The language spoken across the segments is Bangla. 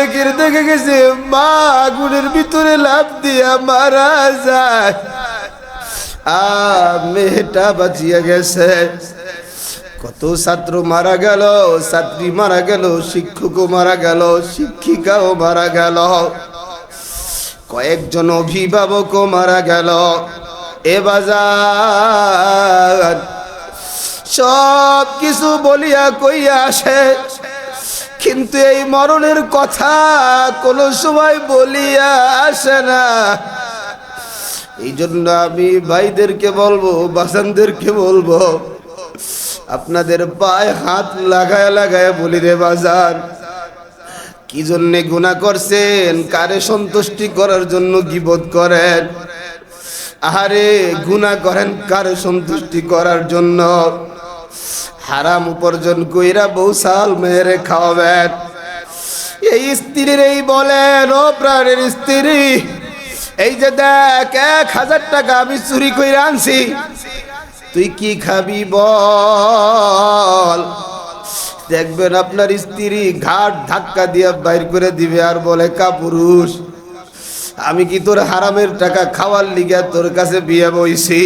অনেকের দেখে গেছে, মা আগুনের ভিতরে লাভ দিয়া মারা যায়। আ, মেয়েটা বাঁচিয়ে গেছে। কত ছাত্র মারা গেল, ছাত্রী মারা গেল, শিক্ষকও মারা গেল, শিক্ষিকাও মারা গেল। কয়েকজন অভিভাবকও মারা গেল। এ বাজার সব কিছু বলিয়া কইয়া আসে। কিন্তু এই মরণের কথা কোনো সময় বলিয়া আসে না। এই জন্য আমি ভাইদেরকে বলব বাসানদেরকে বলব, আপনাদের পায়ে হাত লাগায় লাগায় বলি রে বাজার কি জন্যে গুণা করছেন? কারে সন্তুষ্টি করার জন্য গিবোধ করেন? আহারে গুণা করেন কারে সন্তুষ্টি করার জন্য? হারাম উপার্জন কইরা বউ সাল মেয়েরে খাওয়াবেন এই স্ত্রীর এই বলেন ও প্রাণের স্ত্রী, এই যে দেখ, এক হাজার টাকা আমি চুরি করে আনছি। তুই কি খাবি বল? দেখবেন আপনার স্ত্রী ঘাট ধাক্কা দিয়ে বাইর করে দিবে আর বলে কা পুরুষ আমি কি তোর হারামের টাকা খাওয়ার লিগে তোর কাছে বিয়ে বইছি?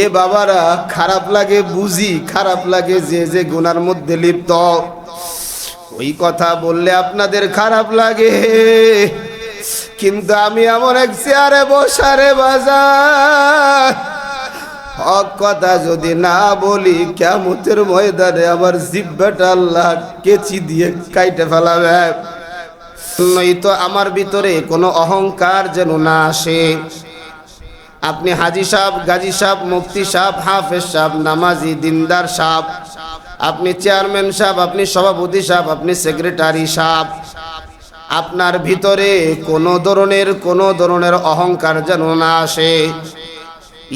এ বাবারা, খারাপ লাগে বুঝি, খারাপ লাগে যে যে গুনার মধ্যে লিপ্ত। ওই কথা বললে আপনাদের খারাপ লাগে। কিন্তু আমি এমন এক চেয়ারে বসারে বাজার। হক কথা যদি না বলি কেমতের ময়দানে আমার জিব্বাটা আল্লাহ কেচি দিয়ে কাইটে ফেলাবে। নয়তো আমার ভিতরে কোনো অহংকার যেন না আসে। আপনি হাজি সাহ গাজী সাহ মুফতি সাহ হাফেজ সাহ নামাজি, দিনদার সাহ আপনি চেয়ারম্যান সাহ আপনি সভাপতি সাহ আপনি সেক্রেটারি সাহ আপনার ভিতরে কোনো ধরনের কোনো ধরনের অহংকার যেন না আসে।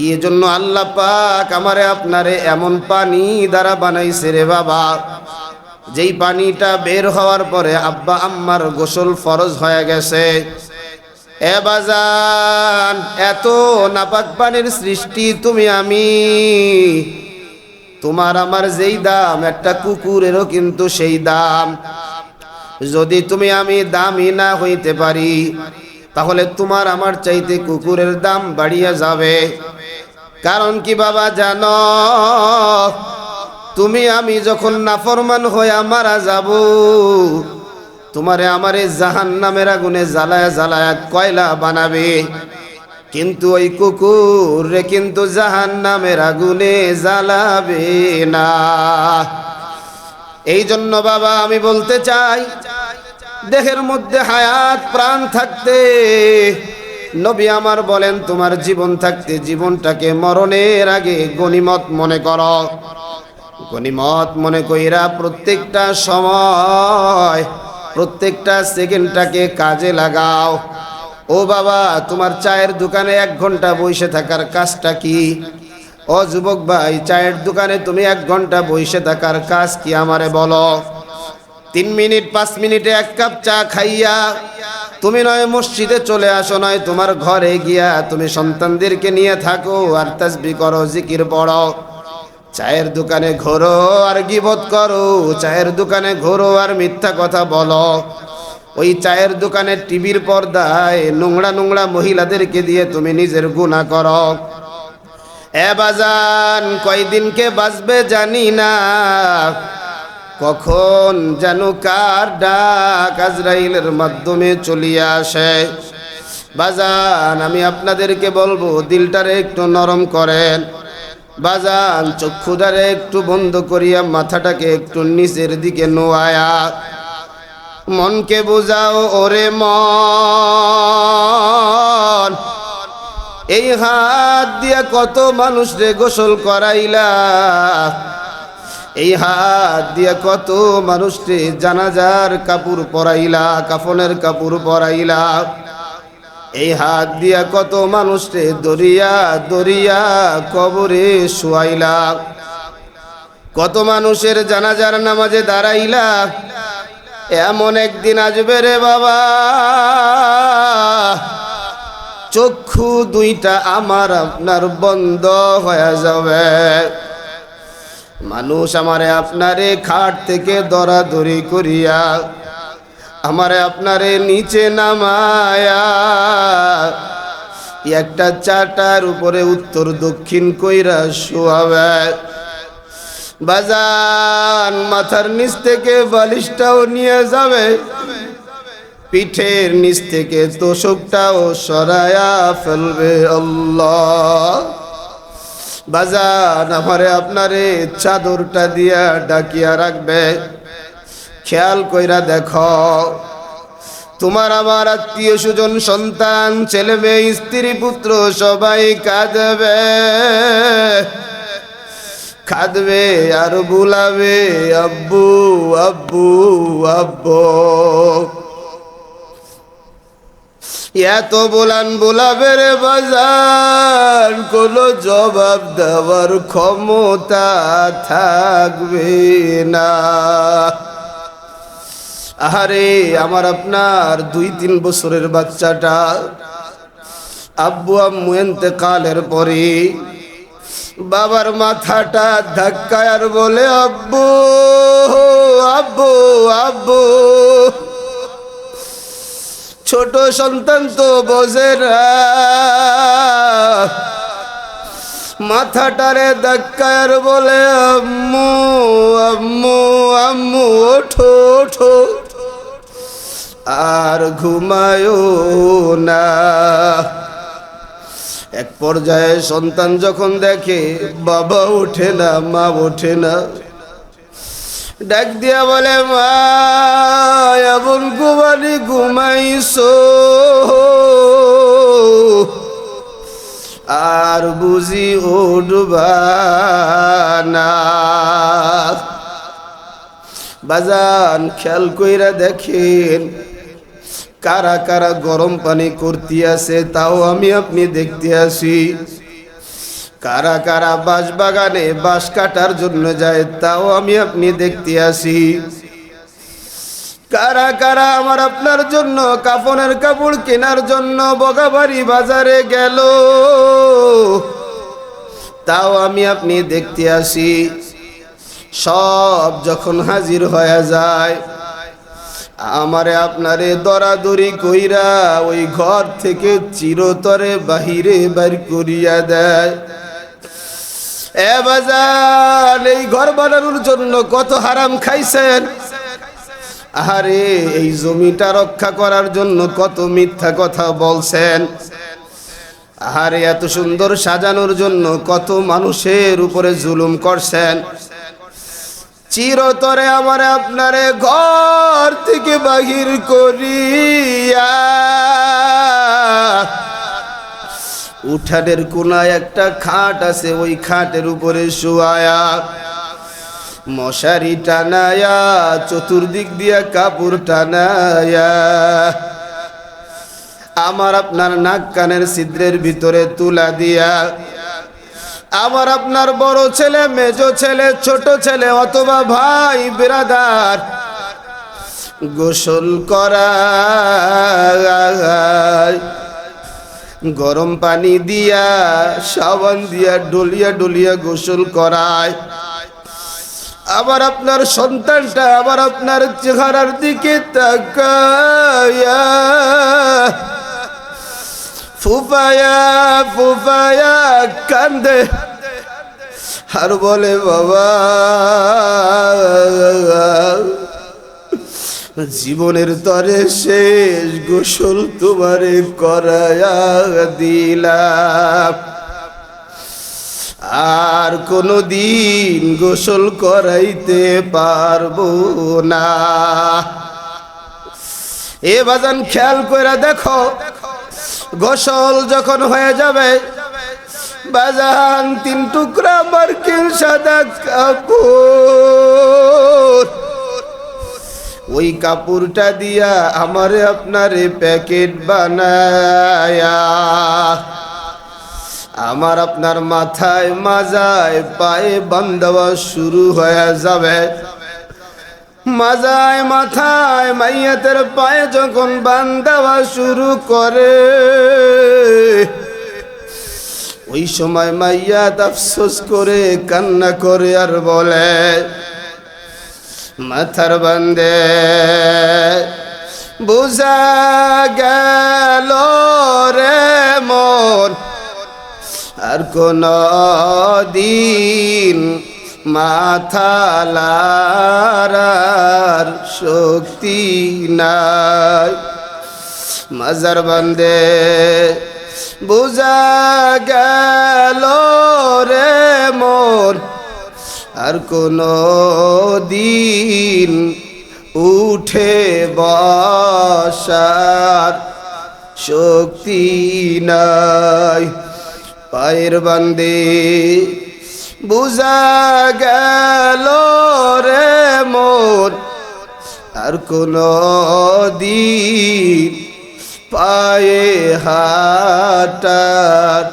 এই জন্য আল্লাহ পাক আমারে আপনারে এমন পানি দ্বারা বানাইছে রে বাবা। যেই পানিটা বের হওয়ার পরে আব্বা আম্মার গোসল ফরজ হয়ে গেছে। এ বাজান, এত নাপাক পানির সৃষ্টি তুমি আমি। তোমার আমার যেই দাম, একটা কুকুরেরও কিন্তু সেই দাম। যদি তুমি আমি দামই না হইতে পারি, তাহলে তোমার আমার চাইতে কুকুরের দাম বাড়িয়ে যাবে। কারণ কি বাবা জানো, তুমি আমি যখন নাফরমান হয়ে মারা যাব তোমারে আমারে জাহান নামের আগুনে জ্বালায় জ্বালায় কয়লা বানাবে। কিন্তু ওই কুকুর রে কিন্তু জাহান নামের আগুনে জ্বালাবে না। এই জন্য বাবা আমি বলতে চাই, দেহের মধ্যে হায়াত, প্রাণ থাকতে। নবী আমার বলেন, তোমার জীবন থাকতে জীবনটাকে মরণের আগে গনিমত মনে কর। গনিমত মনে কইরা প্রত্যেকটা সময় প্রত্যেকটা সেকেন্ডটাকে কাজে লাগাও। ও বাবা, তোমার চায়ের দোকানে এক ঘণ্টা বসে থাকার কাজটা কি? ও যুবক ভাই, চায়ের দোকানে তুমি এক ঘণ্টা বসে থাকার কাজ কি আমারে বলো? তিন মিনিট, পাঁচ মিনিটে এক কাপ চা খাইয়া তুমি নয়, মসজিদে চলে আসো, নয়, তোমার ঘরে গিয়া তুমি সন্তানদেরকে নিয়ে থাকো আর তাসবি করো, জিকির পড়ো। চায়ের দোকানে ঘোরো আর গিবত করো, চায়ের দোকানে ঘোরো আর মিথ্যা কথা বলো। ওই চায়ের দোকানে টিভির পর্দায় নোংরা নোংরা মহিলাদেরকে দিয়ে তুমি নিজের গুণা করো। এ বাজান কয়দিনকে বাঁচবে জানি না। কখন যেন কার ডাক আজরাইলের মাধ্যমে চলিয়ে আসে। বাজান, আমি আপনাদেরকে বলব, দিলটারে একটু নরম করেন। বাজান চক্ষুদারে একটু বন্ধ করিয়া মাথাটাকে একটু নিচের দিকে নোয়ায়া। মনকে বোঝাও, ওরে মন। এই হাত দিয়া কত মানুষ রে গোসল করাইলা। এই হাত দিয়া কত মানুষকে জানাজার কাপড় পরাইলা, কাফনের কাপড় পরাইলা। এই হাত দিয়া কত মানুষকে দরিয়া দরিয়া কবরে শুয়াইলা। কত মানুষের জানাজার নামাজে দাঁড়াইলা। এমন একদিন আসবে রে বাবা। চক্ষু দুইটা আমার আপনার বন্ধ হয়ে যাবে। মানুষ আমারে আপনারে খাট থেকে দরাদরি করিয়া আমারে আপনারে নিচে নামায়া, একটা চাটার উপরে উত্তর দক্ষিণ কইরা শোয়াবে। বাজান মাথার নিচ থেকে বালিশটাও নিয়ে যাবে, পিঠের নিচ থেকে তোষকটাও সরায়া ফেলবে আল্লাহ। বাজান আমারে আপনারে চাদরটা দিয়া ডাকিয়া রাখবে। খেয়াল কইরা দেখো। তোমার আমার আত্মীয় সুজন সন্তান, ছেলে মেয়ে, স্ত্রী, পুত্র, সবাই কাঁদবে। কাঁদবে আর বুলাবে, আব্বু আব্বু আব্বু। এত বোলান বোলাবে রে বাজার কোনো জবাব দেওয়ার ক্ষমতা থাকবে না। আহারে, আমার আপনার দুই তিন বছরের বাচ্চাটা আব্বু আম্মু কালের পরে বাবার মাথাটা ধাক্কায় আর বলে, আব্বু আব্বু আব্বু। ছোট সন্তান তো বোঝে না। মাথাটারে ধাক্কায় বলে, আম্মু আম্মু আম্মু, ওঠো ওঠো। আর ঘুমায়ও না। এক পর্যায়ে সন্তান যখন দেখে, বাবা ওঠে না, মা ওঠে না। ডাক দিয়া বলে, মা, এমন ঘুমানি ঘুমাইছো? আর বুঝি উঠবা না। বাজান খেয়াল কইরা দেখেন কারা কারা গরম পানি করতে আসে তাও আমি আপনি দেখতে আসি কারা কারা বাঁশ বাগানে বাঁশ কাটার জন্য যায়, তাও আমি আপনি দেখতে আসি কারা কারা আমার আপনার জন্য, কাফনের কাপড় কেনার জন্য বগাবাড়ি বাজারে গেল। তাও আমি আপনি দেখতে আসি সব যখন হাজির হয়ে যায় আমারে আপনারে দরাদরি কইরা ওই ঘর থেকে চিরতরে বাহিরে বাইর করিয়া দেয়। এ বাজার, এই ঘর বানানোর জন্য কত হারাম খাইছেন? আরে এই জমিটা রক্ষা করার জন্য কত মিথ্যা কথা বলছেন। আরে এত সুন্দর সাজানোর জন্য কত মানুষের উপরে জুলুম করছেন। চিরতরে আমার আপনারে ঘর থেকে বাহির করিয়া উঠানের কোনায় একটা খাট আছে, ওই খাটের উপরে শোয়ায়া মশারি টানায়া, চতুর্দিক দিয়া কাপড় টানায়া। আমার আপনার নাক কানের ছিদ্রের ভিতরে তুলা দিয়া আমার আপনার বড় ছেলে, মেজ ছেলে, ছোট ছেলে অথবা ভাই বিরাদার গোসল করা গরম পানি দিয়া, সাবান দিয়া, ডলিয়া ডলিয়া গোসল করায়। আবার আপনার সন্তানটা আবার আপনার চেহারার দিকে তাকায়া। ফুফায়া ফুফায়া কান্দে। আর বলে, বাবা, জীবনের তরে শেষ গোসল তোমারে করায়া দিলাম। আর কোনো দিন গোসল করাইতে পারব না। এ বাজান খেয়াল করে দেখো গোসল যখন হয়ে যাবে বাজান তিন টুকরা মার্কিন সাদা কাপড়। ওই কাপড়টা দিয়া আমারে আপনারে প্যাকেট বানায়া। আমার আপনার মাথায় মাজায় পায়ে বান্ধাওয়া শুরু হয়ে যাবে। মাজায়, মাথায় মাইয়াতের পায়ে যখন বান্ধাওয়া শুরু করে, ওই সময় মাইয়াত আফসোস করে, কান্না করে আর বলে, মাথার বান্দে, বুঝা গেল রে মন, আর কোন দিন মাথা লারার শক্তি নাই। মাজার বন্দে, বুঝা গেল রে মন, আর কোন দিন উঠে বসার শক্তি নাই। পায়ের বান্দে বুঝা গেল রে মোর আর কোন দিন পায়ে হাটার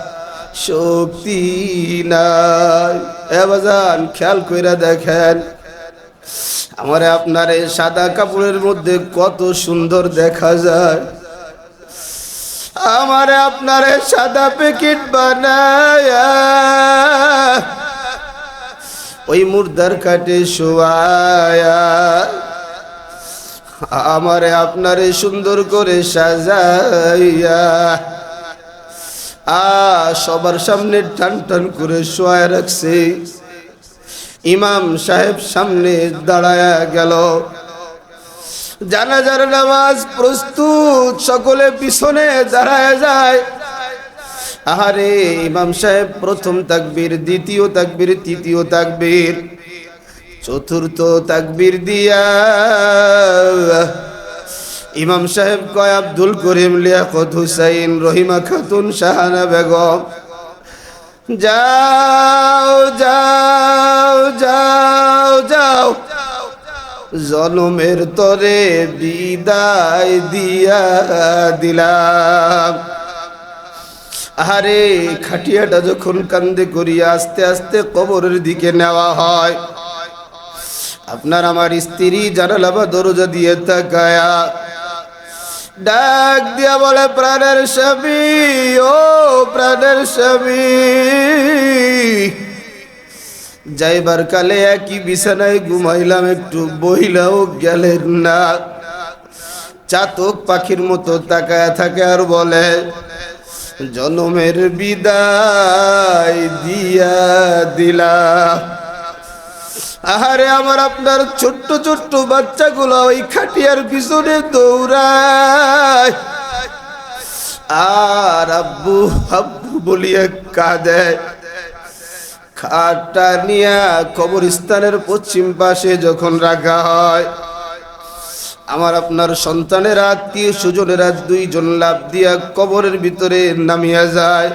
শক্তি নাই। এ বাজান, খেয়াল কইরা দেখেন, আমারে আপনার এই সাদা কাপড়ের মধ্যে কত সুন্দর দেখা যায়। আমারে আপনার সাদা প্যাকেট বানায় ওই মুর্দার কাটে শোয়ায়া, আমারে আপনারে সুন্দর করে সাজাইয়া আ সবার সামনে টান টান করে শোয়া রাখছে। ইমাম সাহেব সামনে দাঁড়ায়া গেল। জানাজার নামাজ প্রস্তুত, সকলে পিছনে দাঁড়ায় যায়। আহারে ইমাম সাহেব, প্রথম তাকবীর, দ্বিতীয় তাকবীর, তৃতীয় তাকবীর, চতুর্থ তাকবীর দিয়া ইমাম সাহেব কয়, আব্দুল করিম লিয়াকত হুসাইন রহিমা খাতুন শাহানা বেগম, যাও যাও যাও যাও, জনমের তরে বিদায় দিয়া দিলাম। আহারে, খাটিয়াটা যখন কান্দে করিয়া আস্তে আস্তে কবরের দিকে নেওয়া হয়। আপনার আমার স্ত্রী জানালা বা দরজা দিয়ে তাকায়া ডাক দিয়া বলে, প্রাণের স্বামী, ও প্রাণের স্বামী। যাইবার কালে একই বিছানায় ঘুমাইলাম, একটু বহিলাও গেলেন না। চাতক পাখির মতো তাকায়া থাকে আর বলে জনমের বিদায় দিয়া দিলা। আহারে আমার আপনার ছোট্ট ছোট্ট বাচ্চাগুলো ওই খাটিয়ার পিছনে দৌড়ায়। আর আব্বু আব্বু বলিয়া কাঁদে। খাটটা নিয়া কবরস্থানের পশ্চিম পাশে যখন রাখা হয় আমার আপনার সন্তানের আত্মীয় সুজনেরা দুইজন লাভ দিয়া কবরের ভিতরে নামিয়া যায়।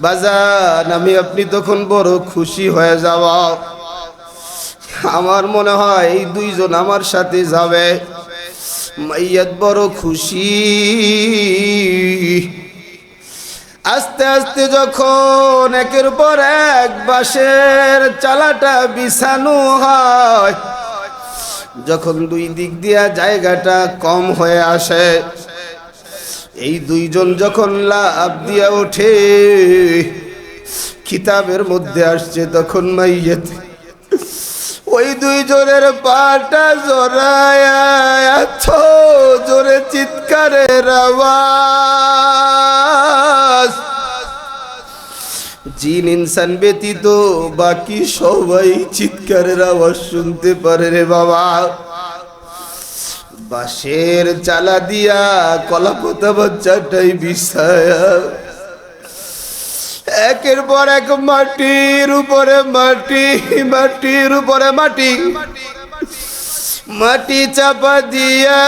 বাজান আমি আপনি তখন বড় খুশি হয়ে যাওয়া। আমার মনে হয় এই দুইজন আমার সাথে যাবে। মাইয়াত বড় খুশি। আস্তে আস্তে যখন একের পর এক বাসের চালাটা বিছানো হয় যখন দুই দিক দিয়া জায়গাটা কম হয়ে আসে, এই দুইজন যখন লাভ দিয়া ওঠে কিতাবের মধ্যে আসছে তখন মাইয়াত। ওই দুইজনের পাটা এত জোরে চিৎকারের আওয়াজ। জিন ইনসান ব্যতীত বাকি সবাই চিৎকারের আওয়াজ শুনতে পারে রে বাবা। বাঁশের চালা দিয়া কলাপতা বাচ্চাটাই বিছায়া। একের পর এক মাটির উপরে মাটি, মাটির উপরে মাটি। মাটি চাপা দিয়া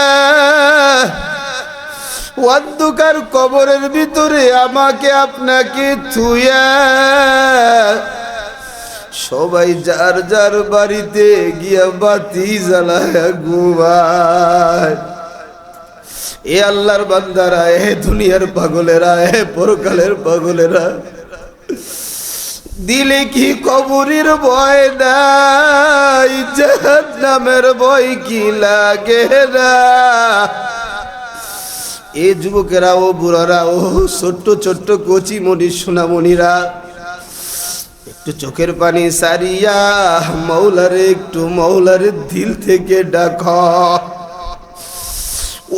অন্ধকার কবরের ভিতরে আমাকে আপনাকে থুয়া সবাই যার যার বাড়িতে গিয়া বাতি জ্বালায় ঘুমায়। এ আল্লাহর বান্দারা, এ দুনিয়ার পাগলেরা, এ পরকালের পাগলেরা। দিলে কি কবরের ভয় নাই জাহান নামের ভয় কি লাগে না? এ যুবকেরা, ও বুড়ারা, ও ছোট্ট ছোট্ট কচি মনি, সোনামণিরা, একটু চোখের পানি সারিয়া মৌলারে একটু মৌলারে দিল থেকে ডাক।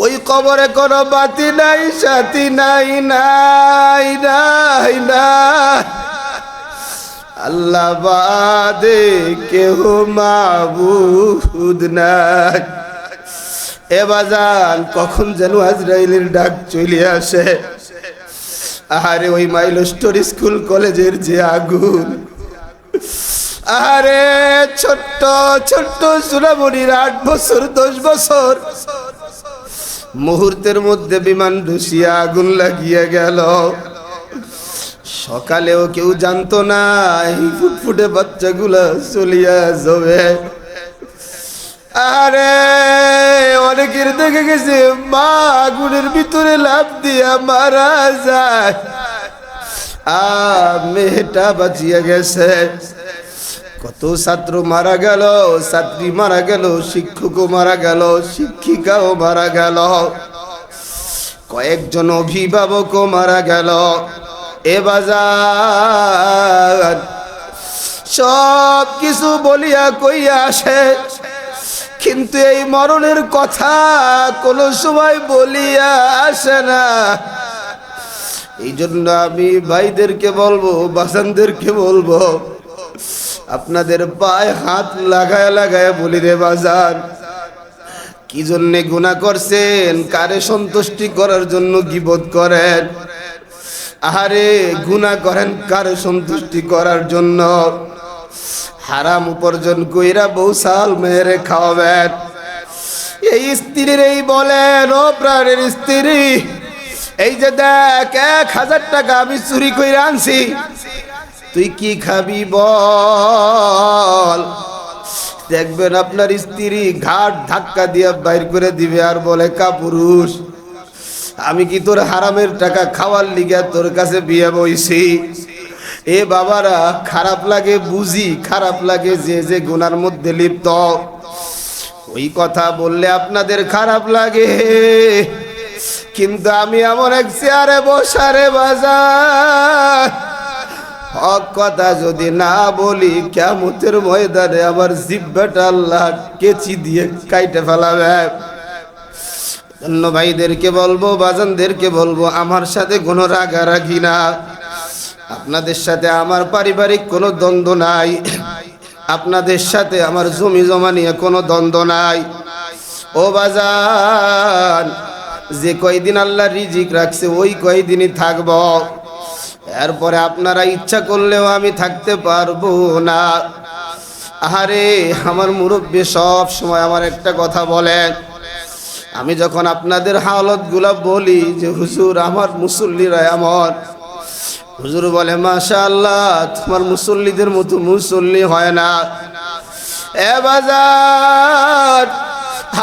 ওই কবরে কোনো বাতি নাই, সাথী নাই নাই নাই না আল্লাহ বাদে কেহ মাবুদ নাই। এ কখন যেন আজরাইলের ডাক চলে আসে। আরে ওই মাইলস্টোর স্কুল কলেজের যে আগুন। আরে ছোট্ট ছোট্ট সুরামণির আট বছর, দশ বছর। মুহূর্তের মধ্যে বিমান ঢুসিয়া আগুন লাগিয়ে গেল। সকালেও কেউ জানতো না, এই ফুটফুটে বাচ্চাগুলা চলিয়া যাবে। আরে অনেকের দেখে গেছে, মা আগুনের ভিতরে লাভ দিয়া মারা যায়। মেয়েটা বাঁচিয়া গেছে। কত ছাত্র মারা গেল, ছাত্রী মারা গেল, শিক্ষকও মারা গেল, শিক্ষিকাও মারা গেল। কয়েকজন অভিভাবকও মারা গেল। এ বাজার সব কিছু বলিয়া কইয়া আসে। কিন্তু এই মরণের কথা কোনো সময় বলিয়া আসে না। এই জন্য আমি ভাইদেরকে বলব, বাসানদেরকে বলব, আপনাদের পায়ে হাত লাগায় লাগায় বলি রে বাজার কি জন্যে গুণা করছেন? কারে সন্তুষ্টি করার জন্য গিবোধ করেন? আহারে গুণা করেন কারে সন্তুষ্টি করার জন্য? হারাম উপার্জন কইরা বউ সাল মেয়েরে খাওয়াবেন এই স্ত্রীর এই বলেন ও প্রাণের স্ত্রী। এই যে দেখ, এক হাজার টাকা আমি চুরি করে আনছি। তুই কি খাবি বল? দেখবেন আপনার স্ত্রী ঘাট ধাক্কা দিয়ে বাইর করে দিবে আর বলে কা পুরুষ আমি কি তোর হারামের টাকা খাওয়ার লিগে তোর কাছে বিয়ে বইছি? এ বাবারা, খারাপ লাগে বুঝি, খারাপ লাগে যে যে গুনার মধ্যে লিপ্ত। ওই কথা বললে আপনাদের খারাপ লাগে। কিন্তু আমি এমন এক চেয়ারে বসারে বাজার। হক কথা যদি না বলি কেমতের ময়দানে আমার জিব্বাটা আল্লাহ কেচি দিয়ে কাইটে ফেলাবে। অন্য ভাইদেরকে বলব, বাজানদেরকে বলব, আমার সাথে কোনো রাগারাগি না। আপনাদের সাথে আমার পারিবারিক কোনো দ্বন্দ্ব নাই। আপনাদের সাথে আমার জমি জমা নিয়ে কোনো দ্বন্দ্ব নাই। ও বাজান, যে কয়দিন আল্লাহ রিজিক রাখছে, ওই কয়দিনই থাকব। এরপরে আপনারা ইচ্ছা করলেও আমি থাকতে পারব না। আহারে, আমার মুরব্বী সব সময় আমার একটা কথা বলেন। আমি যখন আপনাদের হালতগুলা বলি যে, হুজুর, আমার মুসল্লিরা এমন হুজুর বলে মাশা আল্লাহ তোমার মুসল্লিদের মতো মুসল্লি হয় না। এ বাজার,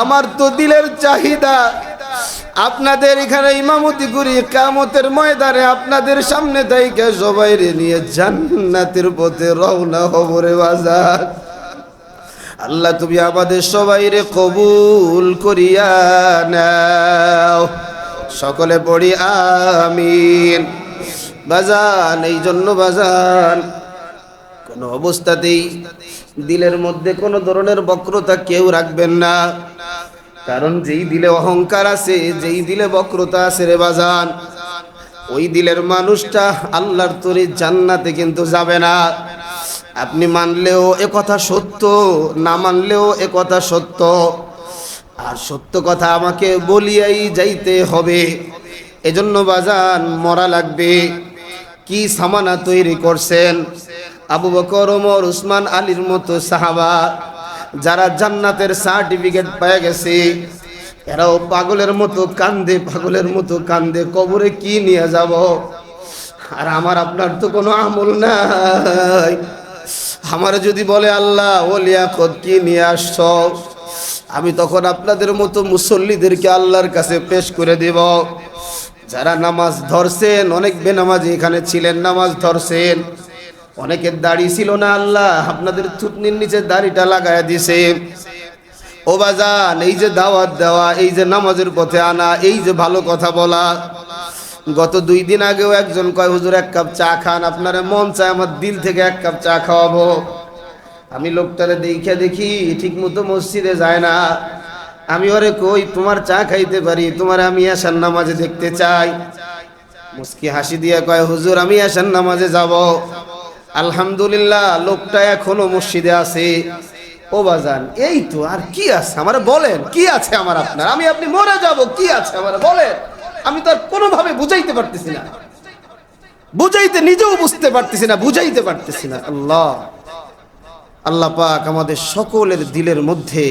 আমার তো দিলের চাহিদা। আপনাদের এখানে ইমামতি করি কামতের ময়দানে আপনাদের সামনে তাইকে সবাই রে নিয়ে জান্নাতের পথে রওনা হব রে বাজার। আল্লাহ, তুমি আমাদের সবাই রে কবুল করিয়া নাও। সকলে পড়ি, আমিন। বাজান, এই জন্য বাজান। কোনো অবস্থাতেই দিলের মধ্যে কোনো ধরনের বক্রতা কেউ রাখবেন না। কারণ যেই দিলে অহংকার আছে, যেই দিলে বক্রতা আছে রে বাজান, ওই দিলের মানুষটা আল্লাহর তরি জান্নাতে কিন্তু যাবে না। আপনি মানলেও এ কথা সত্য, না মানলেও এ কথা সত্য। আর সত্য কথা আমাকে বলিয়াই যাইতে হবে। এজন্য বাজান মরা লাগবে। কি সামানা তৈরি করছেন? আবু বকর, ওমর, উসমান, আলীর মতো সাহাবা, যারা জান্নাতের সার্টিফিকেট পেয়ে গেছে, এরাও পাগলের মতো কান্দে, পাগলের মতো কান্দে, কবরে কি নিয়ে যাব? আর আমার আপনার তো কোনো আমল নাই। আমার যদি বলে, আল্লাহ ওলিয়া কদ কি নিয়ে আসছ? আমি তখন আপনাদের মতো মুসল্লিদেরকে আল্লাহর কাছে পেশ করে দেব। যারা নামাজ ধরছেন, অনেক বেনামাজি এখানে ছিলেন, নামাজ ধরছেন। অনেকের দাড়ি ছিল না আল্লাহ, আপনাদের থুতনির নিচে দাড়িটা লাগায় দিছে। ও বাজান, এই যে দাওয়াত দেওয়া, এই যে নামাজের পথে আনা, এই যে ভালো কথা বলা। গত দুই দিন আগেও একজন কয়, হুজুর, এক কাপ চা খান, আপনার মন চায় আমার দিল থেকে এক কাপ চা খাওয়াবো। আমি লোকটারে দেখে দেখি ঠিক মতো মসজিদে যায় না। আমি ওরে কই, তোমার চা খাইতে পারি, তোমার আমি আসার নামাজে দেখতে চাই। মুস্কি হাসি দিয়ে কয়, হুজুর, আমি আসার নামাজে যাব। আলহামদুলিল্লাহ, লোকটা এখনও মসজিদে আছে। ও বাজান, এই তো, আর কি আছে? আমার বলেন, কি আছে আমার আপনার? আমি আপনি মরে যাব, কি আছে আমার বলেন? আমি তো আর কোনোভাবে বুঝাইতে পারতেছি না। বুঝাইতে নিজেও বুঝতে পারতেছি না, বুঝাইতে পারতেছি না। আল্লাহ আল্লাহ পাক আমাদের সকলের দিলের মধ্যে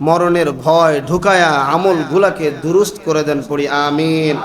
মরণের ভয় ঢুকায়া আমল গুলাকে দুরুস্ত করে দেন পড়ি আমিন।